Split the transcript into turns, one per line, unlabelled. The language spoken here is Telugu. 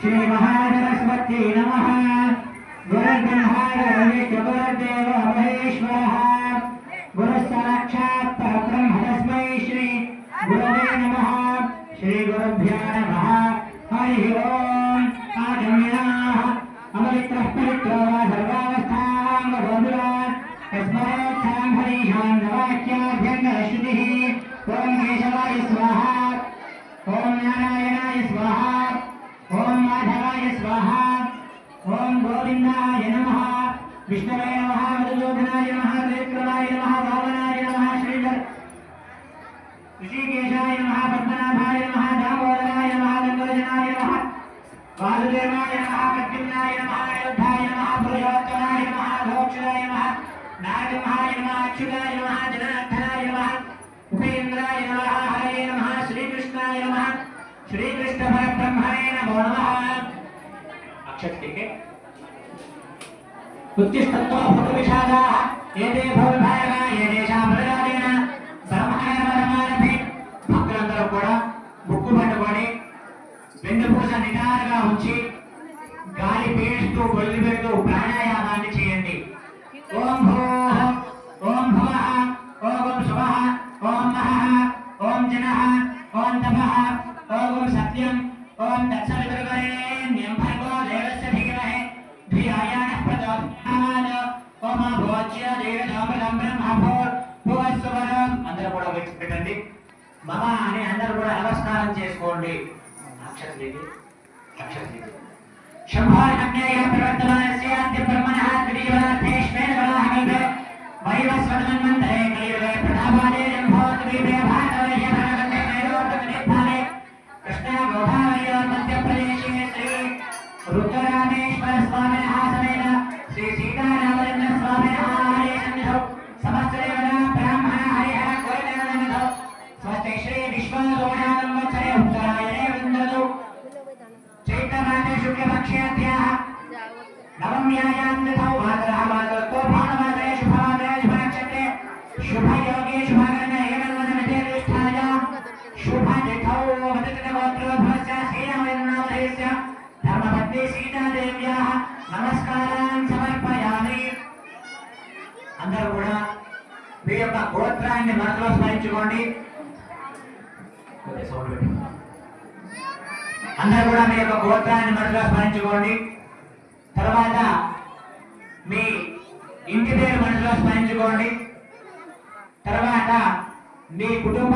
श्रीमहासरस्वती नमः गुरुर्ब्रह्मा गुरुर्देव महेश्वरः गुरुस्साक्षात् परब्रह्म तस्मै श्री गुरवे नमः श्रीगुरुभ्यो नमः हरिः ओम् आगम्याः अमरित्रः परित्रो वा सर्वावस्थां वधुरा तस्मात् साम्भरीषान् नमः ओम केशवाय स्वाहा, ओम नारायणाय स्वाहा, ओम माधवाय स्वाहा, ओम गोविंदाय नमः, विष्णवे नमः, मधुसूदनाय नमः, त्रिविक्रमाय नमः भावनाय नमः श्रीधर ऋषिकेशाय नमः, पद्मनाभाय नमः, दामोदराय नमः गंगोजनाय नमः, वासुदेवाय नमः प्रद्युम्नाय नमः, अयोध्याय नमः, पुरुषोत्तमाय नमः भोक्षाय नमः, नागमहाय नमः, अच्युताय नमः, जनार्दनाय नमः ఉపేంద్రాయ నమ హరే నమ శ్రీకృష్ణాయ నమ శ్రీకృష్ణ పరబ్రహ్మణే నమో. నమ అక్షత్తికే ఉత్తిష్టత్వ భూతవిషాదాः ఏతే భూవిభాగः ఏదేషాం ప్రజాదేన సర్వకార్యపరమారభి భక్తులందరూ కూడా ముక్కు పట్టుకొని వెన్నుపూస నిటారుగా ఉంచి గాలి పీలుస్తూ గొల్లి పెడుతూ ప్రాణాయామాన్ని చేయండి. అందరూ కూడా పెట్టండి. మమ అని అందరూ కూడా నమస్కారం చేసుకోండి. ప్రవర్తమానస్య అద్య కలియుగే ప్రతాపాదే జంభోద్వీపే కృష్ణ గోదావరియోర్ శ్రీ రుద్రరామేశ్వర స్వామినः స్వస్తి శ్రీ విశ్వలోకనాథం వత్సరే ఉత్తరాయణే వృందతు. చైత్రమాసే శుక్లపక్షేభ్యः నవమ్యాయాన్వితౌ మాతరः మాతరతో భానువాసరే శుభవాసరే శుభనక్షత్రే శుభయోగే శుభకరణే ఏకన్వసమితే నిష్ఠాయ శుభతిథౌ వదతిగోత్రోద్భవస్య శ్రీరామచంద్రనామధేయస్య ధర్మపత్ని సీతాదేవ్యాः. నమస్కారాన్ సమర్పయామి. అందరూ కూడా మీ యొక్క గోత్రాన్ని మనసులో స్మరించుకోండి. కొద్దిగా సౌండ్ పెట్టు. అందరూ కూడా మీ యొక్క గోత్రాన్ని మనసులో స్మరించుకోండి. తర్వాత మీ ఇంటి పేరు మనసులో స్మరించుకోండి. తర్వాత మీ కుటుంబ